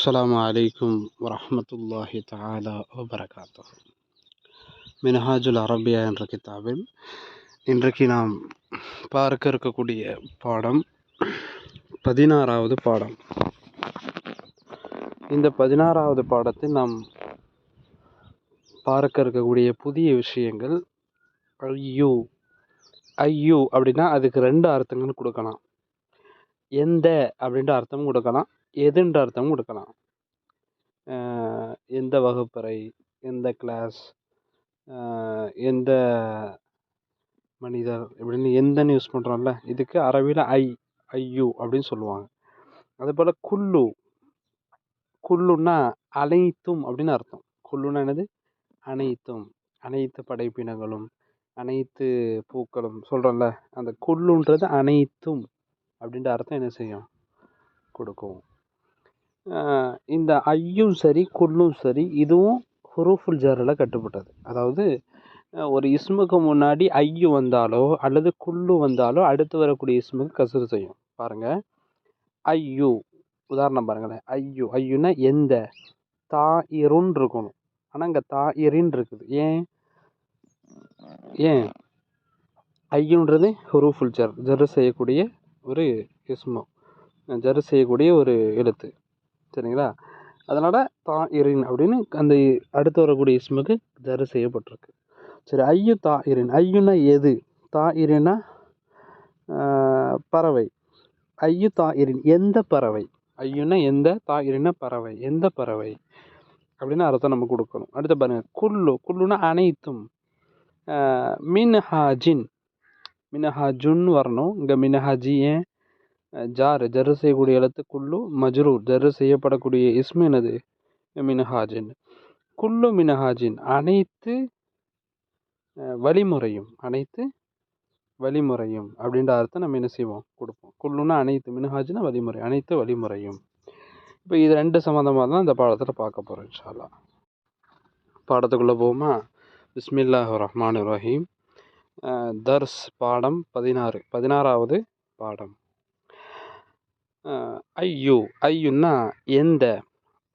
السلام عليكم ورحمة الله تعالى وبركاته மினஹாஜுல் அரபியா என்ற கிதாபில் இன்றைக்கு நாம் பார்க்க இருக்கக்கூடிய பாடம் பதினாறாவது பாடம் இந்த பதினாறாவது பாடத்தில் நாம் பார்க்க இருக்கக்கூடிய புதிய விஷயங்கள் ஐயோ ஐயோ அப்படின்னா அதுக்கு ரெண்டு அர்த்தங்கள் கொடுக்கலாம் எந்த அப்படின்ற அர்த்தமும் கொடுக்கலாம் எதுன்ற அர்த்தமும் கொடுக்கலாம். எந்த வகுப்பறை எந்த கிளாஸ் எந்த மனிதர் இப்படின்னு எந்தன்னு யூஸ் பண்ணுறோம்ல இதுக்கு அரபியில் ஐ ஐயு அப்படின்னு சொல்லுவாங்க. அதுபோல் குல்லு குல்லுன்னா அனைத்தும் அப்படின்னு அர்த்தம். குல்லுன்னா என்னது? அனைத்தும் அனைத்து படைப்பினங்களும் அனைத்து பூக்களும் சொல்கிறோம்ல அந்த குல்லுன்றது அனைத்தும் அப்படின்ற அர்த்தம் என்ன செய்யும்? கொடுக்கும். இந்த ஐயும் சரி குல்லும் சரி இதுவும் ஹுரூஃபுல் ஜரில் கட்டுப்பட்டது. அதாவது ஒரு இஸ்முக்கு முன்னாடி ஐயு வந்தாலோ அல்லது குல்லு வந்தாலோ அடுத்து வரக்கூடிய இஸ்முக்கு கசுறு செய்யும். பாருங்கள் ஐயு. உதாரணம் பாருங்களேன். ஐயு. ஐயுன்னா எந்த? தா இருன்னு இருக்கணும். ஆனால் இங்கே தா இரின் இருக்குது. ஏன்? ஏன்? ஐயுன்றது ஹுரூஃபுல் ஜர் ஜர் செய்யக்கூடிய ஒரு இஸ்மம் ஜர் செய்யக்கூடிய ஒரு எழுத்து. சரிங்களா? அதனால் தா இரின் அப்படின்னு அந்த அடுத்து வரக்கூடிய இஸ்முக்கு ஜர் செய்யப்பட்டிருக்கு. சரி ஐயு தா இரின். ஐயுனா எது? தா இரின்னா பறவை. ஐயு தா இரின். எந்த பறவை? ஐயுனா எந்த தா இரின்னா பறவை. எந்த பறவை? அப்படின்னு அர்த்தம் நம்ம கொடுக்கணும். அடுத்து பாருங்கள் குல்லு. குல்லுன்னா அனைத்தும். மின்ஹாஜின். மினஹாஜுன் வரணும். இங்கே மினஹாஜி ஏன்? ஜார் ஜர் செய்யக்கூடிய எழுத்து குல்லு மஜ்ரூர். ஜர் செய்யப்படக்கூடிய இஸ்மு என்னது? மினஹாஜின். குல்லு மினஹாஜின். அனைத்து வழிமுறையும் அனைத்து வழிமுறையும் அப்படின்ற அர்த்தம் நம்ம என்ன செய்வோம்? கொடுப்போம். குல்லுன்னா அனைத்து மினஹாஜினா வழிமுறை அனைத்து வழிமுறையும். இப்போ இது ரெண்டு சம்மந்தமாக தான் இந்த பாடத்தில் பார்க்க போகிறோம் இன்ஷால்லா பாடத்துக்குள்ளே போவோமா? பிஸ்மில்லாஹ் ரஹ்மான் ரஹீம். தர்ஸ் பாடம் பதினாறு பதினாறாவது பாடம். ஐயு ஐயுன்னா எந்த?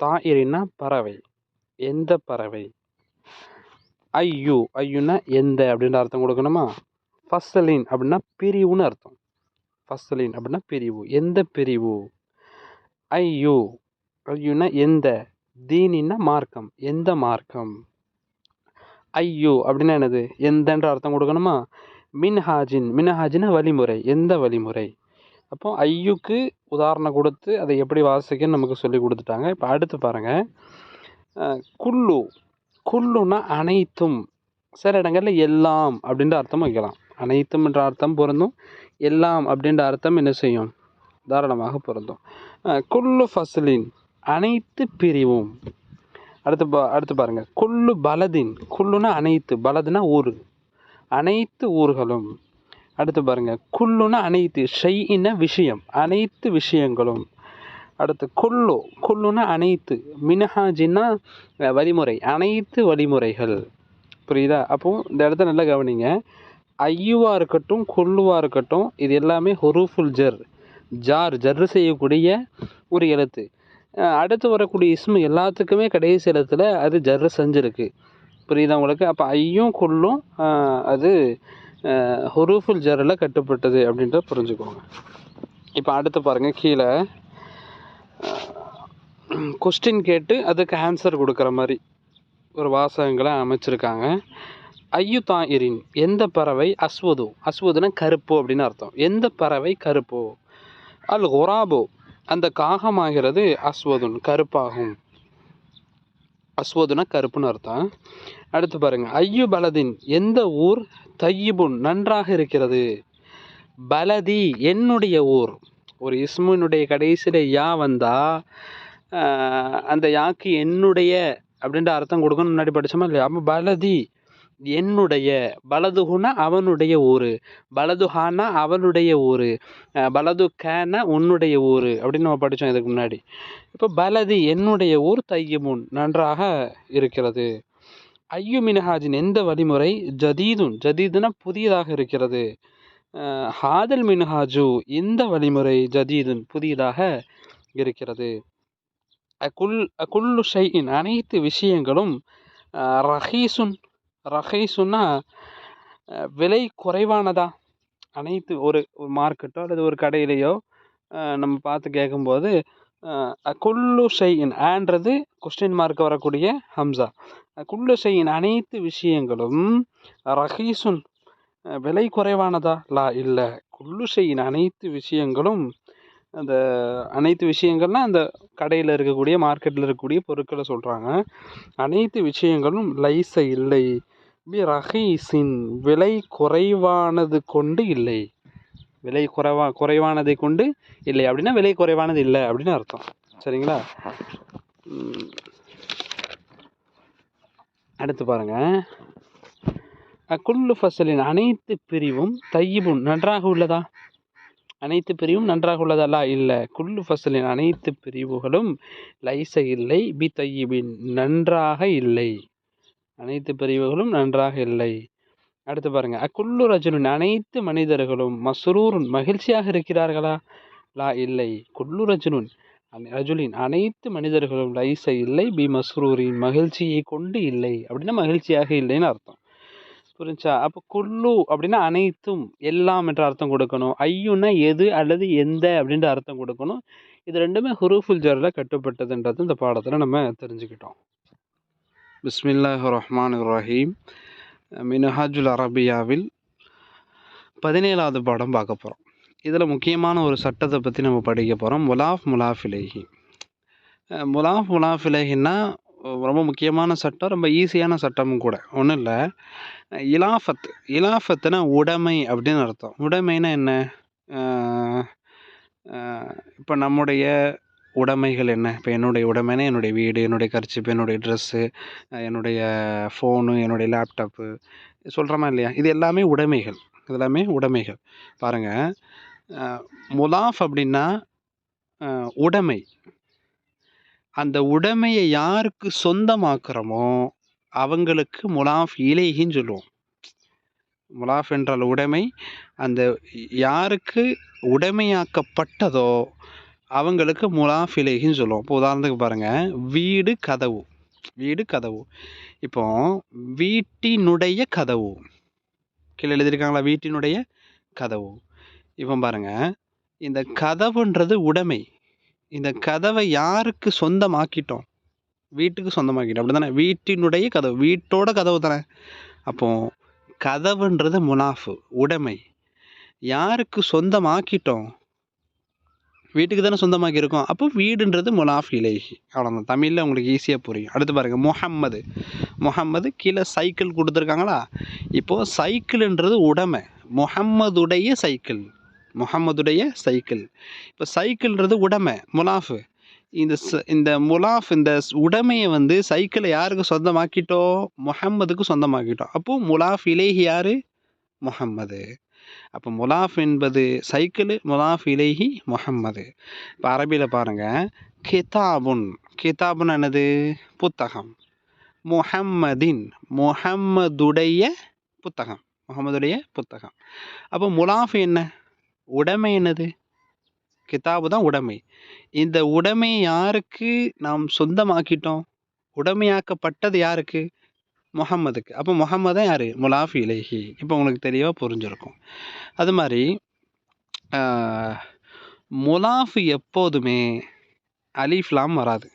தாயிரின்னா பறவை. எந்த பறவை? ஐயு ஐயுன்னா எந்த அப்படின்ற அர்த்தம் கொடுக்கணுமா? ஃபஸ்லின் அப்படின்னா பிரிவுன்னு அர்த்தம். ஃபஸ்லின் அப்படின்னா பிரிவு. எந்த பிரிவு? ஐயு ஐயுன்னா எந்த? தீனின்னா மார்க்கம். எந்த மார்க்கம்? ஐயோ அப்படின்னா என்னது? எந்தன்ற அர்த்தம் கொடுக்கணுமா? மின்ஹாஜின். மின்ஹாஜின்னா வழிமுறை. எந்த வழிமுறை? அப்போ ஐயுக்கு உதாரணம் கொடுத்து அதை எப்படி வாசிக்கன்னு நமக்கு சொல்லி கொடுத்துட்டாங்க. இப்போ அடுத்து பாருங்கள் குல்லு குல்லுன்னா அனைத்தும். சில இடங்களில் எல்லாம் அப்படின்ற அர்த்தம் வைக்கலாம். அனைத்தும் என்ற அர்த்தம் பொருந்தும். எல்லாம் அப்படின்ற அர்த்தம் என்ன செய்யும்? தாராளமாக பொருந்தும். குல்லு ஃபசலின். அனைத்து பிரிவும். அடுத்து பா அடுத்து பாருங்கள் குல்லு பலதின். குல்லுனா அனைத்து. பலதுனா ஊர் அனைத்து ஊர்களும். அடுத்து பாருங்க. குல்லுனா அனைத்து ஷைஇன விஷயம் அனைத்து விஷயங்களும். அடுத்து குல்லு கொல்லுன்னா அனைத்து மினஹாஜின்னா வழிமுறை அனைத்து வழிமுறைகள். புரியுதா? அப்போ இந்த இடத்த நல்லா கவனிங்க. ஐயுவாக இருக்கட்டும் கொல்லுவாக இருக்கட்டும் இது எல்லாமே ஹொரூஃபுல் ஜர் ஜார் ஜர் செய்யக்கூடிய ஒரு எழுத்து. அடுத்து வரக்கூடிய இஸ்மு எல்லாத்துக்குமே கடைசி இடத்துல அது ஜர் செஞ்சுருக்கு. புரியுதா உங்களுக்கு? அப்போ ஐயும் குல்லும் அது ஹுரூஃபுல் ஜரில் கட்டுப்பட்டது அப்படின்றத புரிஞ்சுக்கோங்க. இப்போ அடுத்து பாருங்கள் கீழே கொஸ்டின் கேட்டு அதுக்கு ஆன்சர் கொடுக்குற மாதிரி ஒரு வாசகங்களை அமைச்சிருக்காங்க. ஐயு தாயிரின் எந்த பறவை அஸ்வது? அஸ்வதுனா கருப்பு அப்படின்னு அர்த்தம். எந்த பறவை கருப்பு? அல் ஒராபோ அந்த காகமாகிறது அஸ்வதுன் கருப்பாகும். அஸ்வதுனா கருப்புன்னு அர்த்தம். அடுத்து பாருங்க. ஐயு பலதின் எந்த ஊர் தையிபுன் நன்றாக இருக்கிறது? பலதி என்னுடைய ஊர். ஒரு இஸ்முனுடைய கடைசியில் யா வந்தா அந்த யாக்கு என்னுடைய அப்படின்ற அர்த்தம் கொடுக்கணும் முன்னாடி படிச்சோமா இல்லையா? அப்போ பலதி என்னுடைய பலதுகுனா அவனுடைய ஊர். பலதுஹானா அவனுடைய ஊர். பலது கேனா உன்னுடைய ஊர் அப்படின்னு நம்ம படித்தோம் இதுக்கு முன்னாடி. இப்போ பலதி என்னுடைய ஊர் தையமுன் நன்றாக இருக்கிறது. ஐயு மினஹாஜின் எந்த வழிமுறை? ஜதீதுன். ஜதீதுனா புதியதாக இருக்கிறது. ஹாதல் மினஹாஜு இந்த வழிமுறை? ஜதீதுன் புதியதாக இருக்கிறது. அகுல் அகுல்லு ஷையின் அனைத்து விஷயங்களும் ரஹீசுன் ரஹீசுன்னா விலை குறைவானதா? அனைத்து ஒரு மார்க்கெட்டோ அல்லது ஒரு கடையிலையோ நம்ம பார்த்து கேட்கும்போது அகுல்லு ஷையின் ஆன்றது கொஸ்டின் மார்க் வரக்கூடிய ஹம்சா. குல்லு அனைத்து விஷயங்களும் ரஹீசுன் விலை குறைவானதா? லா இல்லை. குல்லு அனைத்து விஷயங்களும் அந்த அனைத்து விஷயங்கள்னா அந்த கடையில் இருக்கக்கூடிய மார்க்கெட்டில் இருக்கக்கூடிய பொருட்களை சொல்கிறாங்க அனைத்து விஷயங்களும் லைச இல்லை. பி ரஹீஸின் விலை குறைவானது கொண்டு இல்லை. விலை குறைவா குறைவானதை கொண்டு இல்லை. அப்படின்னா விலை குறைவானது இல்லை அப்படின்னு அர்த்தம். சரிங்களா? அடுத்து பாருங்க. அக்குள்ளு ஃபசலின் அனைத்து பிரிவும் தையிபுன் நன்றாக உள்ளதா? அனைத்து பிரிவும் நன்றாக உள்ளதல்லா இல்லை. குல்லு ஃபசலின் அனைத்து பிரிவுகளும் லைச இல்லை பி தையிபின் நன்றாக இல்லை. அனைத்து பிரிவுகளும் நன்றாக இல்லை. அடுத்து பாருங்கள் அக்குல்லு ரஜுலின் அனைத்து மனிதர்களும் மசரூருன் மகிழ்ச்சியாக இருக்கிறார்களா? லா இல்லை. குல்லு ரஜுலுன் ரஜுலின் அனைத்து மனிதர்களும் லைச இல்லை பி. மஸ்ரூரின் மகிழ்ச்சியை கொண்டு இல்லை. அப்படின்னா மகிழ்ச்சியாக இல்லைன்னு அர்த்தம். புரிஞ்சா? அப்போ குல்லு அப்படின்னா அனைத்தும் எல்லாம் என்ற அர்த்தம் கொடுக்கணும். ஐயுன்னா எது அல்லது எந்த அப்படின்ற அர்த்தம் கொடுக்கணும். இது ரெண்டுமே ஹுரூஃபுல் ஜரில் கட்டுப்பட்டதுன்றது இந்த பாடத்தில் நம்ம தெரிஞ்சுக்கிட்டோம். பிஸ்மில்லாஹ் ரஹ்மான் ரஹீம். மினஹாஜுல் அரபியாவில் பதினேழாவது பாடம் பார்க்க போகிறோம் இதில் முக்கியமான ஒரு சட்டத்தை பற்றி நம்ம படிக்க போகிறோம். முலாஃப் முலாஃபிலேஹி முலாஃப் முலாஃபிலேஹின்னா ரொம்ப முக்கியமான சட்டம் ரொம்ப ஈஸியான சட்டமும் கூட. ஒன்றும் இல்லை. இலாஃபத் இலாஃபத்துனா உடைமை அப்படின்னு அர்த்தம். உடைமைனா என்ன? இப்போ நம்முடைய உடைமைகள் என்ன? இப்போ என்னுடைய உடைமைனா என்னுடைய வீடு என்னுடைய கர்ச்சிப்பு என்னுடைய ட்ரெஸ்ஸு என்னுடைய ஃபோனு என்னுடைய லேப்டாப்பு சொல்கிறோமா இல்லையா? இது எல்லாமே உடைமைகள். இதெல்லாமே உடைமைகள். பாருங்கள் முலாஃப் அப்படின்னா உடைமை. அந்த உடைமையை யாருக்கு சொந்தமாக்குறோமோ அவங்களுக்கு முலாஃப் இலேஹின்னு சொல்லுவோம். முலாஃப் என்றால் உடைமை. அந்த யாருக்கு உடைமையாக்கப்பட்டதோ அவங்களுக்கு முலாஃப் இலேஹின்னு சொல்லுவோம். இப்போ உதாரணத்துக்கு பாருங்கள் வீடு கதவு. வீடு கதவு. இப்போ வீட்டினுடைய கதவு. கீழே எழுதியிருக்காங்களா வீட்டினுடைய கதவு. இப்போ பாருங்க இந்த கதவுன்றது உடைமை. இந்த கதவை யாருக்கு சொந்தமாக்கிட்டோம்? வீட்டுக்கு சொந்தமாக்கிட்டோம். அப்படி தானே வீட்டினுடைய கதவு. வீட்டோட கதவு தானே? அப்போது கதவுன்றது முனாஃபு உடைமை. யாருக்கு சொந்தமாக்கிட்டோம்? வீட்டுக்கு தானே சொந்தமாக்கி இருக்கோம் அப்போ வீடுன்றது முனாஃப் இலேஹி. அவ்வளோதான் தமிழில் உங்களுக்கு ஈஸியாக புரியும். அடுத்து பாருங்கள் முஹம்மது. முஹம்மது கீழே சைக்கிள் கொடுத்துருக்காங்களா? இப்போது சைக்கிள்ன்றது உடைமை. முஹம்மதுடைய சைக்கிள் முகம்மதுடைய சைக்கிள். இப்போ சைக்கிள்ன்றது உடைமை முலாஃபு. இந்த ச- இந்த முலாஃப் இந்த உடமையை உடைமையை வந்து சைக்கிளை யாருக்கு சொந்தமாக்கிட்டோம் முகம்மதுக்கு சொந்தமாக்கிட்டோம் அப்போது முலாஃப் இலேஹி யார்? முகம்மது அப்போ முலாஃப் என்பது சைக்கிள் முலாஃப் இலேஹி முகம்மது இப்போ அரபியில் பாருங்கள் கிதாபுன். கிதாபுன் என்னது? புத்தகம். முஹம்மதின் முஹம்மதுடைய புத்தகம். முகமதுடைய புத்தகம். அப்போ முலாஃப் என்ன? உடைமை என்னது? கிதாபு தான் உடைமை. இந்த உடைமை யாருக்கு நாம் சொந்தமாக்கிட்டோம்? உடைமையாக்கப்பட்டது யாருக்கு? முகம்மதுக்கு அப்போ முகம்மது தான் யார்? முலாஃபி இலேஹி. இப்போ உங்களுக்கு தெளிவாக புரிஞ்சிருக்கும். அது மாதிரி முலாஃபு முலாஃப் எப்போதுமே அலிஃப்லாம் வராது.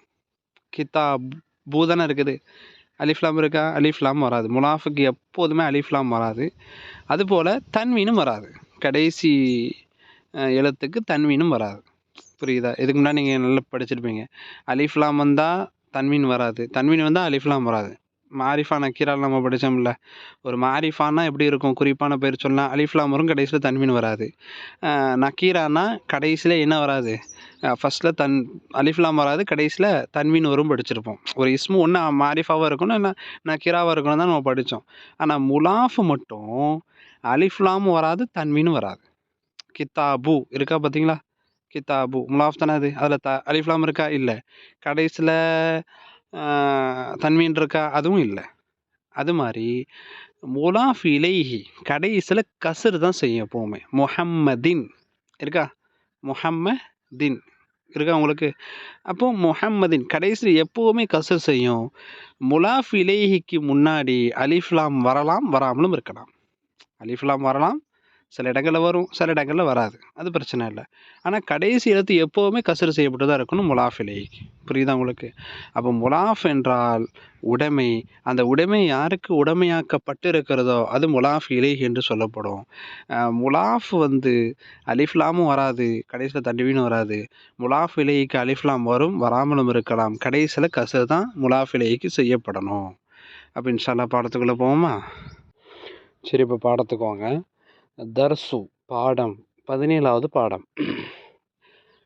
கிதாப் பூதானே இருக்குது. அலிஃப்லாம் இருக்கா? அலிஃப்லாம் வராது. முலாஃபுக்கு எப்போதுமே அலிஃப்லாம் வராது. அதுபோல் தன்வீனும் வராது. கடைசி எழுத்துக்கு தன்வீனும் வராது. புரியுதா? இதுக்கு முன்னாடி நீங்கள் நல்லா படிச்சிருப்பீங்க. அலிஃப்லாம் வந்தால் தன்வீன் வராது. தன்வீன் வந்தால் அலிஃப்லாம் வராது. மாரிஃபான் அக்கீரால் நம்ம படித்தோம்ல ஒரு மாரிஃபானா எப்படி இருக்கும்? குறிப்பான பேர் சொல்லலாம் அலிஃப்லாம் வரும் கடைசியில் தன்வீன் வராது. நக்கீரானா கடைசியில் என்ன வராது? ஃபஸ்ட்டில் தன் அலிஃப்லாம் வராது. கடைசியில் தன்வீன் வரும் படிச்சிருப்போம். ஒரு இஸ்மு ஒன்று மாரிஃபாவாக இருக்கணும் இல்லை நக்கீராவாக இருக்கணும் தான் நம்ம படித்தோம் ஆனால் முலாஃபு மட்டும் அலிஃப்லாமும் வராது தன்மீனும் வராது. கித்தாபு இருக்கா பார்த்தீங்களா கித்தாபு. முலாஃப் தானே அது? அதில் த அலிஃப்லாம் இருக்கா? இல்லை. கடைசியில் தன்மீன் இருக்கா? அதுவும் இல்லை. அது மாதிரி முலாஃப் இலைஹி கடைசியில் கசர் தான் செய்யும் எப்போவுமே. முஹம்மதின். இருக்கா? முஹம்மதின். இருக்கா உங்களுக்கு? அப்போ முஹம்மதின் கடைசியில் எப்போவுமே கசர் செய்யும். முலாஃப் இலேஹிக்கு முன்னாடி அலிஃப்லாம் வரலாம் வராமலும் இருக்கலாம். அலிஃப்லாம் வரலாம். சில இடங்களில் வரும் சில இடங்களில் வராது. அது பிரச்சனை இல்லை. ஆனால் கடைசி எழுத்து எப்போவுமே கசரு செய்யப்பட்டு தான் இருக்கணும் முலாஃப் இலைக்கு புரியுதா உங்களுக்கு? அப்போ முலாஃப் என்றால் உடைமை. அந்த உடைமை யாருக்கு உடைமையாக்கப்பட்டு இருக்கிறதோ அது முலாஃப் இலை என்று சொல்லப்படும். முலாஃப் வந்து அலிஃப்லாமும் வராது கடைசியில் தண்டிவினும் வராது. முலாஃப் இலைக்கு அலிஃப்லாம் வரும் வராமலும் இருக்கலாம். கடைசியில் கசர் தான் முலாஃப் இலைக்கு செய்யப்படணும். அப்படின்னு சொல்ல பாடத்துக்குள்ளே போவோமா? சரி இப்போ பாடத்துக்கு வாங்க தர்சு பாடம் பதினேழாவது பாடம்.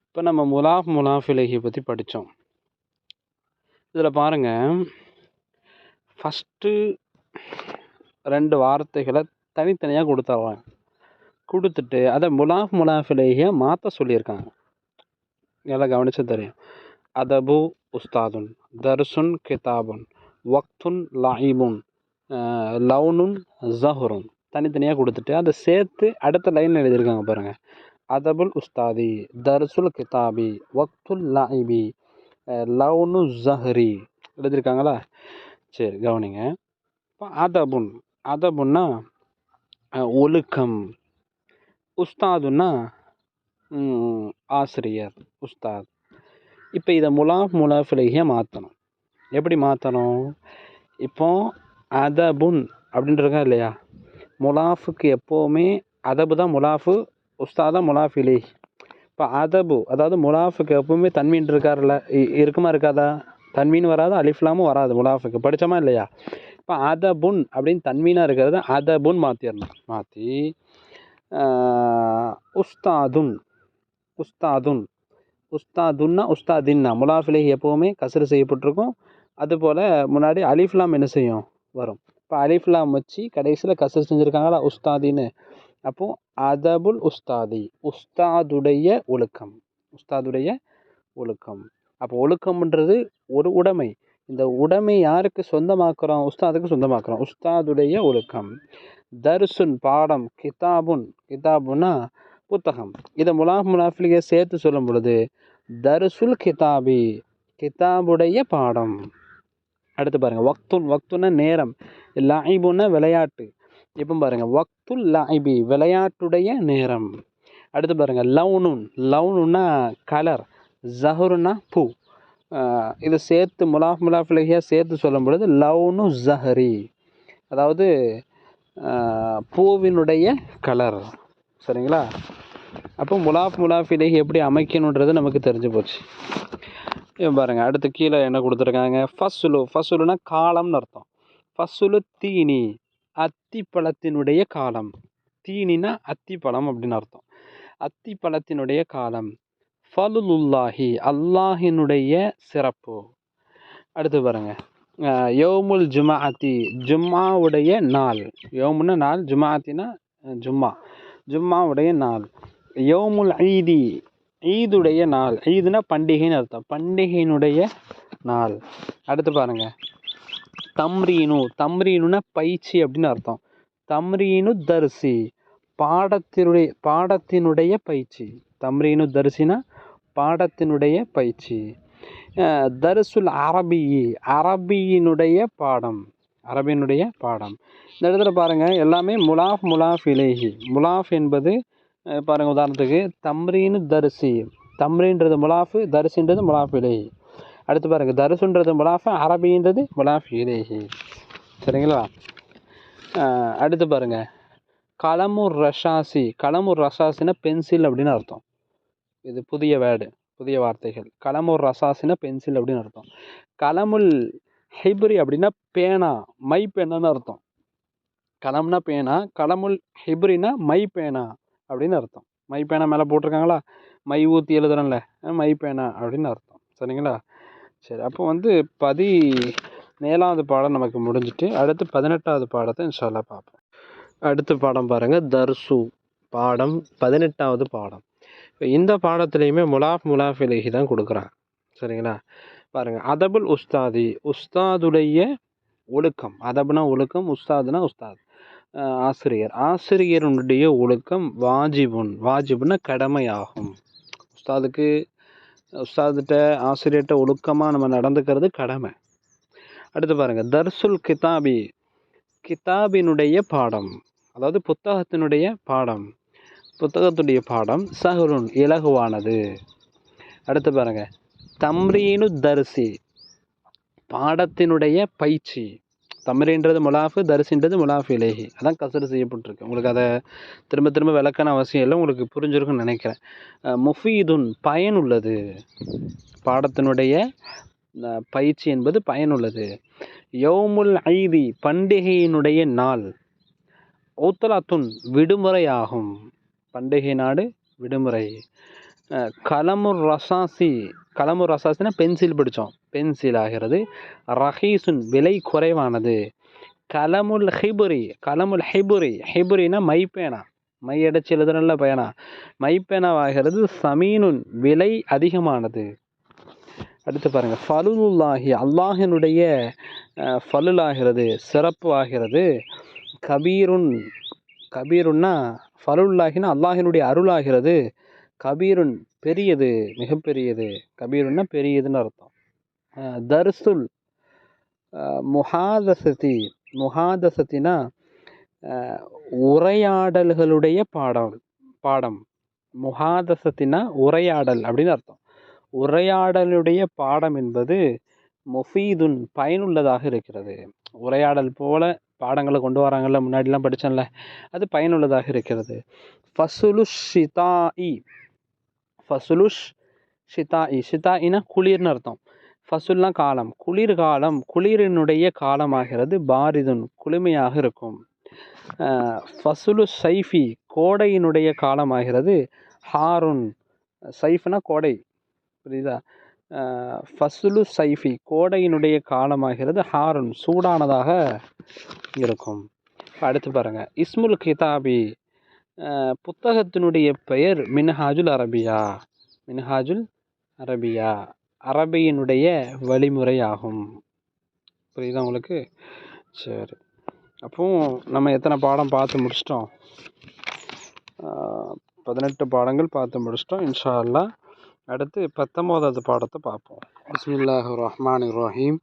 இப்போ நம்ம முலாஃப் முலாஃப் பற்றி படித்தோம் இதில் பாருங்கள் ஃபஸ்ட்டு ரெண்டு வார்த்தைகளை தனித்தனியாக கொடுத்துட்றாங்க கொடுத்துட்டு அதை முலாஃப் முலாஃப் மாற்ற சொல்லியிருக்காங்க. நல்லா கவனிச்சு தெரியும். அதபு உஸ்தாதுன் தர்சுன் கிதாபுன் வக்துன் லாயிபுன். லவுனுன் ஜஹருன் தனித்தனியாக கொடுத்துட்டு அதை சேர்த்து அடுத்த லைனில் எழுதியிருக்காங்க பாருங்கள் அதபுல் உஸ்தாதி தர்சுல் கிதாபி வக்துல் லாயிபி. லவுனு ஜஹரி எழுதியிருக்காங்களா? சரி கவனிங்க. இப்போ அதபுன் அதபுன்னா ஒழுக்கம். உஸ்தாதுன்னா ஆசிரியர் உஸ்தாத். இப்போ இதை முலாஃப் முலாஃபிலேயே மாற்றணும் எப்படி மாற்றணும் இப்போ அதபுன் அப்படின்றிருக்கா இல்லையா? முலாஃபுக்கு எப்போவுமே அதபு தான் முலாஃபு உஸ்தாதா தான் முலாஃப் இப்போ அதபு அதாவது முலாஃபுக்கு எப்பவுமே தன்மீன் இருக்கார்ல இருக்குமா இருக்காதா? தன்மீன் வராது? அலிஃப்லாமும் வராது முலாஃபுக்கு. படித்தோமா இல்லையா? இப்போ அதபுன் அப்படின்னு தன்மீனாக இருக்கிறத அதபுன் மாற்றிடணும் மாற்றி உஸ்தாதுன் உஸ்தாதுன். உஸ்தாதுன்னா உஸ்தாதின்னா. முலாஃபிலே எப்போவுமே கசரு செய்யப்பட்டிருக்கும். அதுபோல் முன்னாடி அலிஃப்லாம் என்ன செய்யும்? வரும். இப்போ அலிஃப்லாம் வச்சு கடைசியில் கசர் செஞ்சுருக்காங்களா? உஸ்தாதின்னு. அப்போது அதபுல் உஸ்தாதி. உஸ்தாதுடைய ஒழுக்கம். உஸ்தாதுடைய ஒழுக்கம். அப்போ ஒழுக்கம்ன்றது ஒரு உடைமை. இந்த உடைமை யாருக்கு சொந்தமாக்குறோம்? உஸ்தாதுக்கு சொந்தமாக்குறோம். உஸ்தாதுடைய ஒழுக்கம். தர்சுன் பாடம் கிதாபுன். கிதாபுன்னா புத்தகம். இதை முலாஃப் முலாஃபிலிಗೆ சேர்த்து சொல்லும் பொழுது தர்சுல் கிதாபி கிதாபுடைய பாடம். அடுத்து பாருங்கள் வக்துன் வக்துன்னா நேரம் லாயிபுன்னா விளையாட்டு. இப்போ பாருங்க வக்துல் லாயிபி விளையாட்டுடைய நேரம். அடுத்து பாருங்கள் லவுனுன் லவுனுன்னா கலர் ஜஹருன்னா பூ. இதை சேர்த்து முலாஃப் முலாஃபிலியா சேர்த்து சொல்லும் பொழுது லவுனு ஜஹரி. அதாவது பூவினுடைய கலர். சரிங்களா? அப்போ முலாஃப் முலாஃபிலேஹி எப்படி அமைக்கணுன்றது நமக்கு தெரிஞ்சு போச்சு. பாருங்கள் பாருங்க அடுத்து கீழே என்ன கொடுத்துருக்காங்க? ஃபஸ்ஸுலு ஃபஸ்ஸுலுனா காலம்னு அர்த்தம். ஃபஸ்ஸுலு தீனி. அத்திப்பழத்தினுடைய காலம். தீனினா அத்திப்பழம் அப்படின்னு அர்த்தம். அத்திப்பழத்தினுடைய காலம். ஃபலுலுல்லாஹி அல்லாஹினுடைய சிறப்பு. அடுத்து பாருங்க. யோமுல் யௌமுல் ஜுமாஅத்தி ஜும்மாவுடைய நாள். யௌமுன்னா நாள் ஜுமாஅத்தினா ஜும்மா. ஜும்மாவுடைய நாள். யோமுல் ஐதி ஈதுடைய நாள். ஈதுனா பண்டிகைன்னு அர்த்தம். பண்டிகையினுடைய நாள். அடுத்து பாருங்க. தம்ரீனு. தம்ரீனுனா பயிற்சி அப்படின்னு அர்த்தம். தம்ரீனு தரிசி. பாடத்தினுடைய பாடத்தினுடைய பயிற்சி. தம்ரீனு தரிசினா பாடத்தினுடைய பயிற்சி. அஹ் தர்சுல் அரபி அரபியினுடைய பாடம். அரபியினுடைய பாடம். இந்த இடத்துல பாருங்கள் எல்லாமே முலாஃப் முலாஃப் இலேஹி. முலாஃப் என்பது பாருங்கள் உதாரணத்துக்கு தம்ரீனு தரிசி. தம்ரீன்றது முலாஃபு தரிசின்றது முலாஃபு இலேஹி. அடுத்து பாருங்க தரிசுன்றது முலாஃபு அரபின்றது முலாஃபு இலேஹி. சரிங்களா? அடுத்து பாருங்க கலமுர் ரஷாசி. கலமுர் ரஷாசினா பென்சில் அப்படின்னு அர்த்தம். இது புதிய வேர்டு புதிய வார்த்தைகள். கலமுர் ரசாசினா பென்சில் அப்படின்னு அர்த்தம். கலமுல் ஹிப்ரி அப்படின்னா பேனா மை பேனான்னு அர்த்தம். கலம்னா பேனா கலமுல் ஹிப்ரினா மை பேனா அப்படின்னு அர்த்தம். மை பேனா மேலே போட்டிருக்காங்களா? மை ஊற்றி எழுதுறேன்ல மை பேனா அப்படின்னு அர்த்தம். சரிங்களா? சரி அப்போ வந்து பதி ஏழாவது பாடம் நமக்கு முடிஞ்சிட்டு அடுத்து பதினெட்டாவது பாடத்தை இன்ஷால்லா பார்ப்போம். அடுத்த பாடம் பாருங்கள் தர்சு பாடம் பதினெட்டாவது பாடம். இப்போ இந்த பாடத்துலையுமே முலாஃப் முலாஃப் இலகி தான் கொடுக்குறாங்க. சரிங்களா? பாருங்கள் அதபுல் உஸ்தாதி உஸ்தாதுடைய ஒழுக்கம். அதபுனா ஒழுக்கம் உஸ்தாதுனா உஸ்தாத். ஆசிரியர். ஆசிரியருடைய ஒழுக்கம் வாஜிபுன். வாஜிபுன்னா கடமையாகும். உஸ்தாதுக்கு உஸ்தாதுகிட்ட ஆசிரியர்கிட்ட ஒழுக்கமாக நம்ம நடந்துக்கிறது கடமை. அடுத்து பாருங்கள் தர்சுல் கிதாபி. கிதாபினுடைய பாடம். அதாவது புத்தகத்தினுடைய பாடம். புத்தகத்துடைய பாடம் சஹருன் இலகுவானது. அடுத்து பாருங்க. தம்ரீனு தர்சி. பாடத்தினுடைய பயிற்சி. தம்ரீன்றது முலாஃபு தரிசின்றது முலாஃபு இலேஹி. அதான் கசரு செய்யப்பட்டிருக்கு. உங்களுக்கு அதை திரும்ப திரும்ப விளக்கான அவசியம் இல்லை. உங்களுக்கு புரிஞ்சிருக்குன்னு நினைக்கிறேன். முஃபீதுன் பயனுள்ளது. பாடத்தினுடைய பயிற்சி என்பது பயனுள்ளது. யௌமுல் ஐதி பண்டிகையினுடைய நாள். ஊத்தலாத்துன் விடுமுறையாகும். பண்டிகை நாடு விடுமுறை. கலமுர் ரசாசி கலமு ரசாசினா பென்சில் பிடிச்சோம். பென்சில் ஆகிறது ரஹீசுன் விலை குறைவானது. கலமுல் ஹிபுரி கலமுல் ஹிபுரி ஹிபுரினா மைப்பேனா? மை அடைச்சி எழுதுறல பேனா மைப்பேனாவாகிறது சமீனுன் விலை அதிகமானது. அடுத்து பாருங்கள் ஃபலுல்லாஹி அல்லாஹினுடைய ஃபலுலாகிறது ஃபலுல் ஆகிறது சிறப்பு ஆகிறது. கபீருன் கபீருன்னா ஃபலுல்லாஹினா அல்லாஹினுடைய அருளாகிறது கபீருன் பெரியது மிகப்பெரியது. கபீருன்னா பெரியதுன்னு அர்த்தம். தர்சுல் முஹாதசதி முஹாதசத்தினா உரையாடல்களுடைய பாடம் பாடம். முஹாதசத்தினா உரையாடல் அப்படின்னு அர்த்தம். உரையாடலுடைய பாடம் என்பது முஃபீதுன் பயனுள்ளதாக இருக்கிறது. உரையாடல் போல பாடங்களை கொண்டு வராங்கல்ல முன்னாடிலாம் படித்தேன்ல அது பயனுள்ளதாக இருக்கிறது. ஃபசுலு ஷிதாஇ ஃபசுலுஷ் ஷிதாயி ஷிதாயினா குளிர்னு அர்த்தம். ஃபசுல்னா காலம். குளிர்காலம் குளிரினுடைய காலமாகிறது பாரிதுன் குளுமையாக இருக்கும். ஃபசுலு சைஃபி கோடையினுடைய காலமாகிறது ஹாருன். சைஃப்னா கோடை. புரியுதா? ஃபசுலு சைஃபி கோடையினுடைய காலமாகிறது ஹாருன். சூடானதாக இருக்கும். அடுத்து பாருங்கள் இஸ்முல் கிதாபி புத்தகத்தினுடைய பெயர் மின்ஹாஜுல் அரபியா. மின்ஹாஜுல் அரபியா. அரபியினுடைய வழிமுறை ஆகும் புரியுதா உங்களுக்கு? சரி. அப்போ நம்ம எத்தனை பாடம் பார்த்து முடிச்சிட்டோம்? பதினெட்டு பாடங்கள் பார்த்து முடிச்சிட்டோம். இன்ஷா அல்லா அடுத்து பத்தொம்போதாவது பாடத்தை பார்ப்போம். பிஸ்மில்லாஹ் ரஹ்மான் ரஹீம்.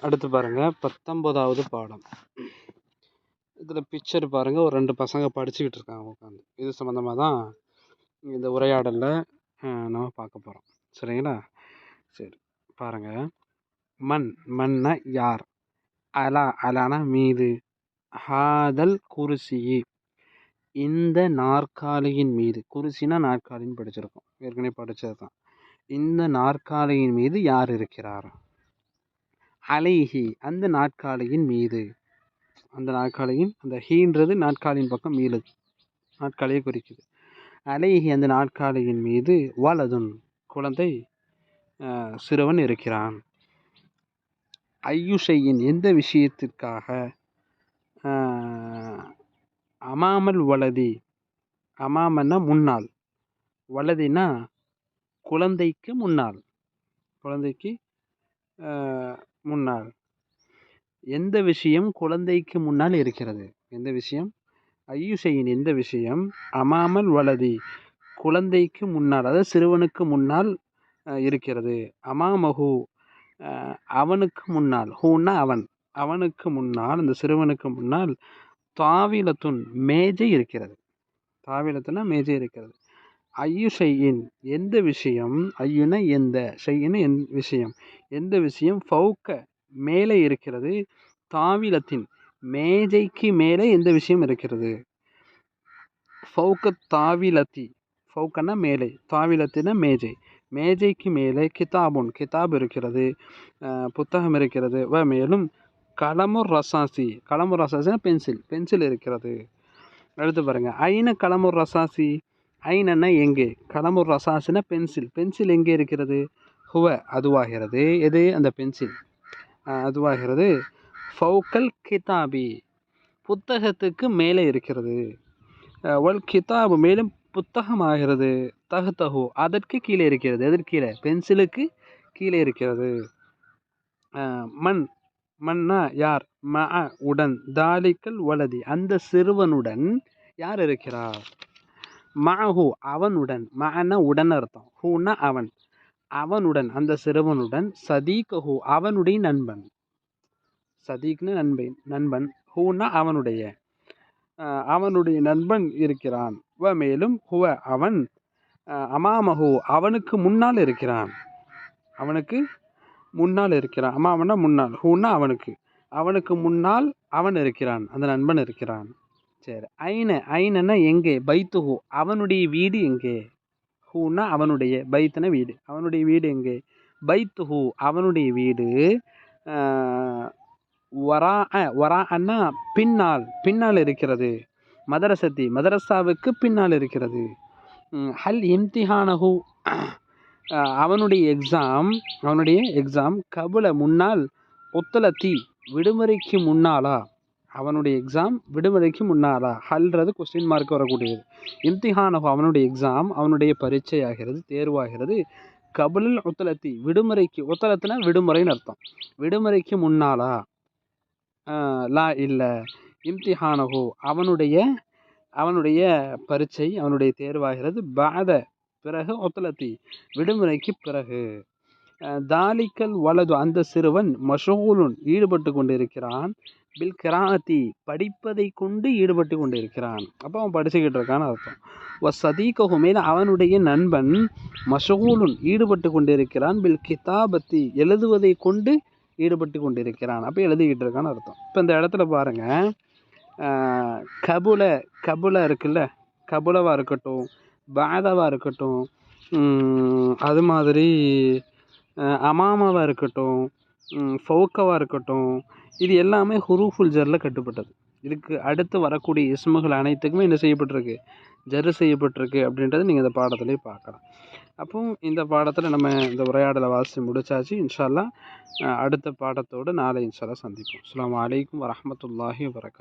அடுத்து பாருங்கள் பத்தொம்போதாவது பாடம். இதில் பிக்சர் பாருங்க. ஒரு ரெண்டு பசங்க படிச்சுக்கிட்டு இருக்காங்க உட்காந்து இது சம்மந்தமாக தான் இந்த உரையாடலில் நம்ம பார்க்க போகிறோம் சரிங்களா? சரி. பாருங்க. மண் மண்ண யார்? அலா அலானா மீது. ஹாதல் குருசி இந்த நாற்காலியின் மீது. குருசினா நாற்காலின்னு படிச்சிருக்கோம். ஏற்கனவே படித்தது தான். இந்த நாற்காலியின் மீது யார் இருக்கிறார்? அலைஹி. அந்த நாற்காலியின் மீது. அந்த நாற்காலியின் அந்த ஹீன்றது நாற்காலியின் பக்கம் மீளுது. நாற்காலியை குறிக்குது. அலைஹி அந்த நாற்காலியின் மீது வலதுன் குழந்தை அஹ், சிறுவன் இருக்கிறான். ஐயுஷையின் எந்த விஷயத்திற்காக ஆஹ், அமாமல் வலதி அமாமன்னா முன்னால். வலதினா குழந்தைக்கு முன்னால். குழந்தைக்கு ஆஹ், முன்னால். எந்த விஷயம் குழந்தைக்கு முன்னால் இருக்கிறது? எந்த விஷயம்? ஐயுசையின் எந்த விஷயம்? அமாமல் வலதி. குழந்தைக்கு முன்னால் அதாவது சிறுவனுக்கு முன்னால் இருக்கிறது. அமாமஹு அவனுக்கு முன்னால். ஹூன்னா அவன். அவனுக்கு முன்னால் அந்த சிறுவனுக்கு முன்னால் தாவிலத்துன் மேஜை இருக்கிறது. தாவிலத்துனா மேஜை இருக்கிறது. ஐயு செய்யின் எந்த விஷயம்? ஐயுன எந்த? செய்யின எந் விஷயம். எந்த விஷயம்? ஃபவுக்க மேலே இருக்கிறது தாவிலத்தின் மேஜைக்கு மேலே எந்த விஷயம் இருக்கிறது? ஃபவுக்க தாவிலத்தி. ஃபவுக்கன்னா மேலே. தாவிலத்தின மேஜை. மேஜைக்கு மேலே கிதாபுன் கிதாப் இருக்கிறது. புத்தகம் இருக்கிறது. வ மேலும் கலமுர் ரசாசி. கலமுர் ரசாசினா பென்சில். பென்சில் இருக்கிறது. எடுத்து பாருங்கள் ஐன கலமுர் ரசாசி? ஐனன்னா எங்கே? கலமுர் ரசாசினா பென்சில். பென்சில் எங்கே இருக்கிறது? ஹுவ அதுவாகிறது. எது? அந்த பென்சில். அதுவாகிறது. ஃபவுக்கல் கிதாபி. புத்தகத்துக்கு மேலே இருக்கிறது. ஒல் கிதாபு மேலும் புத்தகம் ஆகிறது தகுத்தகு அதற்கு கீழே இருக்கிறது. எதற்கீழே பென்சிலுக்கு கீழே இருக்கிறது. மண். மன்னா யார்? ம உடன். தாலிக்கல் வலதி. அந்த சிறுவனுடன் யார் இருக்கிறார்? மஹு அவனுடன். மன உடன் அர்த்தம். ஹூனா அவன். அவனுடன் அந்த சிறுவனுடன் சதீகஹு அவனுடைய நண்பன். சதீக்னு நண்பன் நண்பன் ஹூன்னா அவனுடைய. அவனுடைய நண்பன் இருக்கிறான். வ மேலும் ஹுவ அவன் அஹ், அமாமஹு அவனுக்கு முன்னால் இருக்கிறான். அவனுக்கு முன்னால் இருக்கிறான். அமாமனா முன்னால் ஹூன்னா அவனுக்கு. அவனுக்கு முன்னால் அவன் இருக்கிறான். அந்த நண்பன் இருக்கிறான். சரி ஐன ஐனன்னா எங்கே? பைத்துஹு அவனுடைய வீடு எங்கே? ஹூன்னா அவனுடைய பைத்துன வீடு. அவனுடைய வீடு எங்கே? பைத்து ஹூ அவனுடைய வீடு வரா வரா அண்ணா பின்னால் பின்னால் இருக்கிறது. மதரசத்தி மதரசாவுக்கு பின்னால் இருக்கிறது. ஹல் இம்திஹானஹு அவனுடைய எக்ஸாம் அவனுடைய எக்ஸாம் கபுல முன்னால் ஒத்துலத்தி விடுமுறைக்கு முன்னாலா அவனுடைய எக்ஸாம் விடுமுறைக்கு முன்னாலா? ஹல்றது கொஸ்டின் மார்க் வரக்கூடியது. இம்திஹானஹு அவனுடைய எக்ஸாம் அவனுடைய பரீட்சை ஆகிறது தேர்வாகிறது. கபுலில் ஒத்துலத்தி விடுமுறைக்கு ஒத்தலத்துனா விடுமுறைன்னு அர்த்தம். விடுமுறைக்கு முன்னாலா? லா இல்லை. இம்திஹானஹு அவனுடைய அவனுடைய பரீட்சை அவனுடைய தேர்வாகிறது. பாத பிறகு ஒத்தலத்தி விடுமுறைக்கு பிறகு. தாலிக்கல் வலது அந்த சிறுவன் மஷூலுன் ஈடுபட்டு கொண்டிருக்கிறான். பில் கிராத்தி படிப்பதை கொண்டு ஈடுபட்டு கொண்டிருக்கிறான். அப்போ அவன் படிச்சுக்கிட்டு இருக்கான்னு அர்த்தம். வ சதீகஹு மேல அவனுடைய நண்பன் மஷூலுன் ஈடுபட்டு கொண்டிருக்கிறான். பில் கிதாபத்தி எழுதுவதை கொண்டு ஈடுபட்டு கொண்டிருக்கிறான். அப்போ எழுதிக்கிட்டு இருக்கான்னு அர்த்தம். இப்போ இந்த இடத்துல பாருங்கள் கபுல கபுல இருக்குல்ல? கபுலவாக இருக்கட்டும் பாதவாக இருக்கட்டும் அது மாதிரி அமாமாவாக இருக்கட்டும் ஃபவுக்கவாக இருக்கட்டும் இது எல்லாமே ஹுரூஃபுல் ஜரில் கட்டுப்பட்டது. இதுக்கு அடுத்து வரக்கூடிய இஸ்முகள் அனைத்துக்குமே என்ன செய்யப்பட்டிருக்கு? ஜரு செய்யப்பட்டிருக்கு அப்படின்றத நீங்கள் இந்த பாடத்திலே பார்க்கலாம். அப்போ இந்த பாடத்தில் நம்ம இந்த உரையாடலை வாசி முடிச்சாச்சு. இன்ஷால்லா அடுத்த பாடத்தோடு நாளை இன்ஷால்லா சந்திப்போம். அஸ்ஸலாமு வலைக்கம் வரமத்துல்லாஹி வரகா